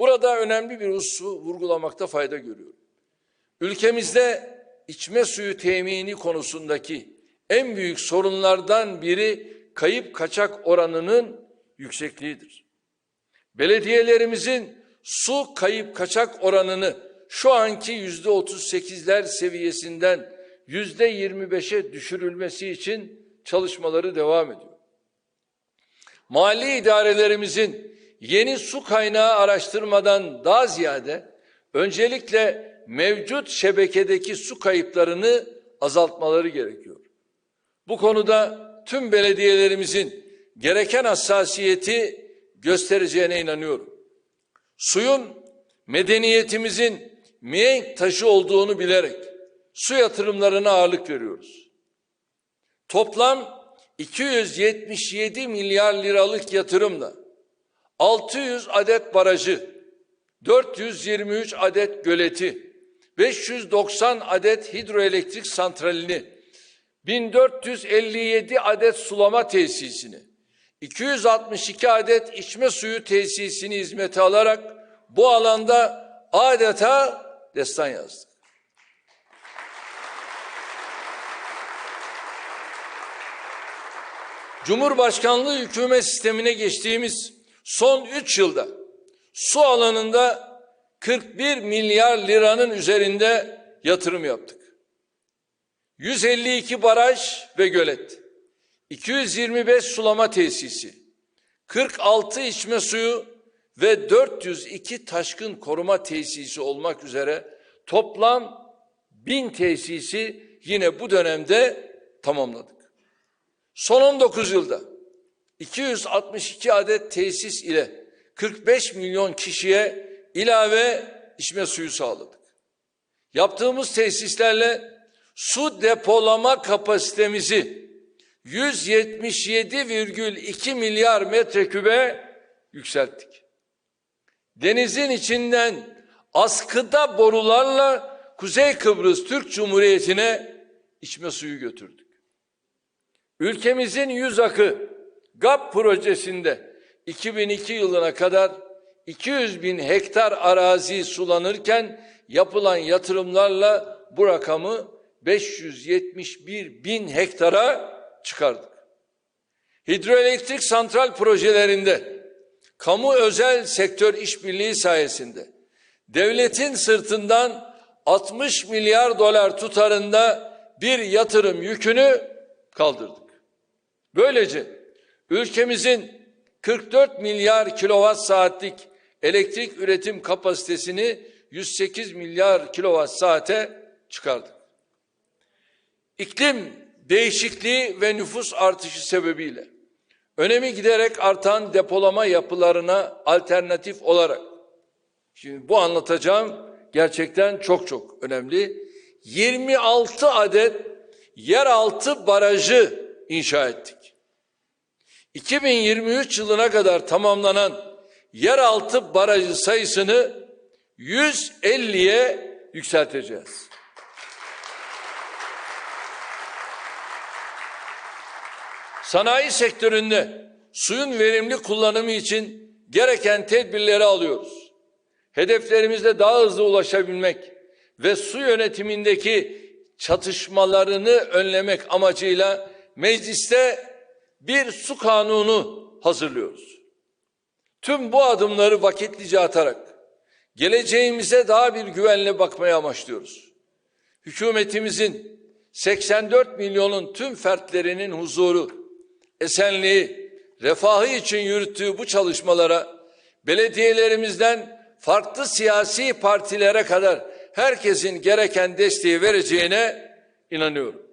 Burada önemli bir hususu vurgulamakta fayda görüyorum. Ülkemizde içme suyu temini konusundaki en büyük sorunlardan biri kayıp kaçak oranının yüksekliğidir. Belediyelerimizin su kayıp kaçak oranını şu anki yüzde otuz sekizler seviyesinden yüzde yirmi beşe düşürülmesi için çalışmaları devam ediyor. Mali idarelerimizin yeni su kaynağı araştırmadan daha ziyade öncelikle mevcut şebekedeki su kayıplarını azaltmaları gerekiyor. Bu konuda tüm belediyelerimizin gereken hassasiyeti göstereceğine inanıyorum. Suyun medeniyetimizin mihenk taşı olduğunu bilerek su yatırımlarına ağırlık veriyoruz. Toplam 277 milyar liralık yatırımla 600 adet barajı, 423 adet göleti, 590 adet hidroelektrik santralini, 1457 adet sulama tesisini, 262 adet içme suyu tesisini hizmete alarak bu alanda adeta destan yazdık. Cumhurbaşkanlığı hükümet sistemine geçtiğimiz son 3 yılda su alanında 41 milyar liranın üzerinde yatırım yaptık. 152 baraj ve gölet, 225 sulama tesisi, 46 içme suyu ve 402 taşkın koruma tesisi olmak üzere toplam 1000 tesisi yine bu dönemde tamamladık. Son 19 yılda 262 adet tesis ile 45 milyon kişiye ilave içme suyu sağladık. Yaptığımız tesislerle su depolama kapasitemizi 177,2 milyar metrekübe yükselttik. Denizin içinden askıda borularla Kuzey Kıbrıs Türk Cumhuriyeti'ne içme suyu götürdük. Ülkemizin yüz akı GAP projesinde 2002 yılına kadar 200 bin hektar arazi sulanırken yapılan yatırımlarla bu rakamı 571 bin hektara çıkardık. Hidroelektrik santral projelerinde kamu özel sektör işbirliği sayesinde devletin sırtından 60 milyar dolar tutarında bir yatırım yükünü kaldırdık. Böylece ülkemizin 44 milyar kilowatt saatlik elektrik üretim kapasitesini 108 milyar kilowatt saate çıkardık. İklim değişikliği ve nüfus artışı sebebiyle önemi giderek artan depolama yapılarına alternatif olarak şimdi bu anlatacağım gerçekten çok çok önemli. 26 adet yeraltı barajı inşa ettik. 2023 yılına kadar tamamlanan yeraltı barajı sayısını 150'ye yükselteceğiz. Sanayi sektöründe suyun verimli kullanımı için gereken tedbirleri alıyoruz. Hedeflerimizde daha hızlı ulaşabilmek ve su yönetimindeki çatışmalarını önlemek amacıyla mecliste bir su kanunu hazırlıyoruz. Tüm bu adımları vakitlice atarak geleceğimize daha bir güvenle bakmaya amaçlıyoruz. Hükümetimizin 84 milyonun tüm fertlerinin huzuru, esenliği, refahı için yürüttüğü bu çalışmalara belediyelerimizden farklı siyasi partilere kadar herkesin gereken desteği vereceğine inanıyorum.